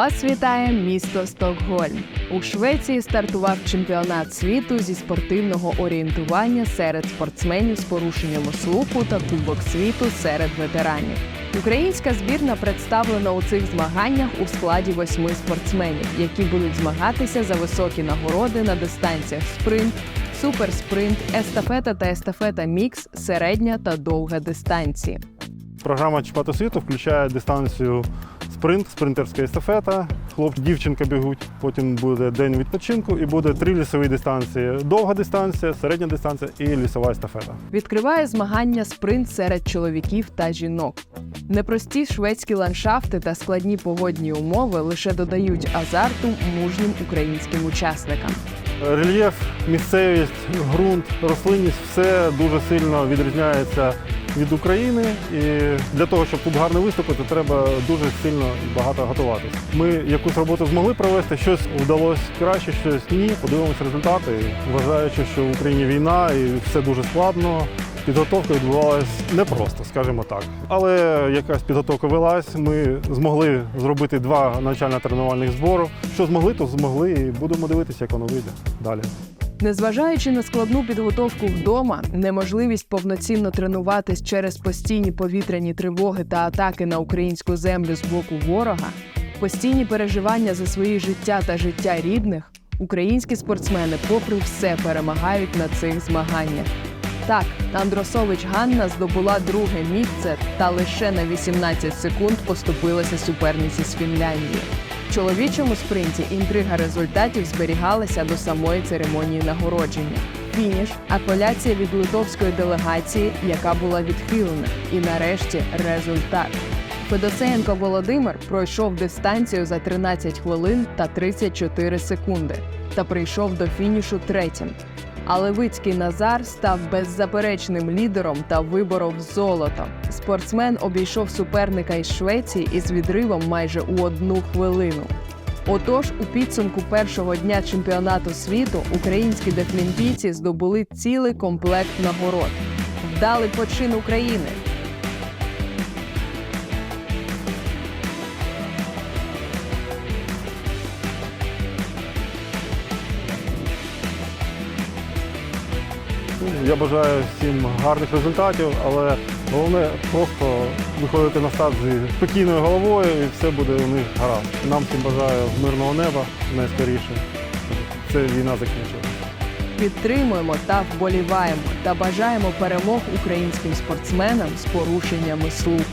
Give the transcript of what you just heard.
Вас вітає місто Стокгольм. У Швеції стартував чемпіонат світу зі спортивного орієнтування серед спортсменів з порушенням слуху та Кубок світу серед ветеранів. Українська збірна представлена у цих змаганнях у складі восьми спортсменів, які будуть змагатися за високі нагороди на дистанціях спринт, суперспринт, естафета та естафета мікс, середня та довга дистанції. Програма чемпіонату світу включає дистанцію спринт, спринтерська естафета. Хлопці, дівчинка бігуть. Потім буде день відпочинку і буде три лісові дистанції: довга дистанція, середня дистанція і лісова естафета. Відкриває змагання спринт серед чоловіків та жінок. Непрості шведські ландшафти та складні погодні умови лише додають азарту мужнім українським учасникам. Рельєф, місцевість, ґрунт, рослинність все дуже сильно відрізняється від України. І для того, щоб тут гарно виступити, треба дуже сильно і багато готуватися. Ми якусь роботу змогли провести, щось вдалося краще, щось ні. Подивимося результати. Вважаючи, що в Україні війна і все дуже складно. Підготовка відбувалась непросто, скажімо так. Але якась підготовка велась. Ми змогли зробити два навчально-тренувальних збори. Що змогли, то змогли, і будемо дивитися, як воно вийде далі. Незважаючи на складну підготовку вдома, неможливість повноцінно тренуватись через постійні повітряні тривоги та атаки на українську землю з боку ворога, постійні переживання за свої життя та життя рідних, українські спортсмени, попри все, перемагають на цих змаганнях. Так, Андросович Ганна здобула друге місце та лише на 18 секунд поступилася суперниці з Фінляндії. В чоловічому спринті інтрига результатів зберігалася до самої церемонії нагородження. Фініш, апеляція від литовської делегації, яка була відхилена, і нарешті результат. Федосеєнко Володимир пройшов дистанцію за 13 хвилин та 34 секунди та прийшов до фінішу третім. А Левицький Назар став беззаперечним лідером та виборов золото. Спортсмен обійшов суперника із Швеції із відривом майже у одну хвилину. Отож, у підсумку першого дня чемпіонату світу українські дефлімпійці здобули цілий комплект нагород. Вдалий почин України. Я бажаю всім гарних результатів, але головне просто виходити на старт зі спокійною головою і все буде у них гаразд. Нам всім бажаю мирного неба найскоріше. Це війна закінчилася. Підтримуємо та вболіваємо та бажаємо перемог українським спортсменам з порушеннями слуху.